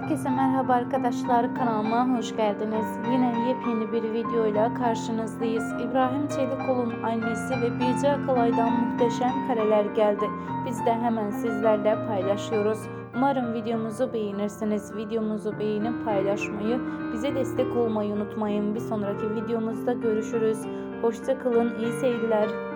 Herkese merhaba arkadaşlar kanalıma hoş geldiniz. Yine yepyeni bir videoyla karşınızdayız. İbrahim Çelikoğlu'nun annesi ve Birce Akalay'dan muhteşem kareler geldi. Biz de hemen sizlerle paylaşıyoruz. Umarım videomuzu beğenirsiniz. Videomuzu beğenip paylaşmayı, bize destek olmayı unutmayın. Bir sonraki videomuzda görüşürüz. hoşçakalın iyi seyirler.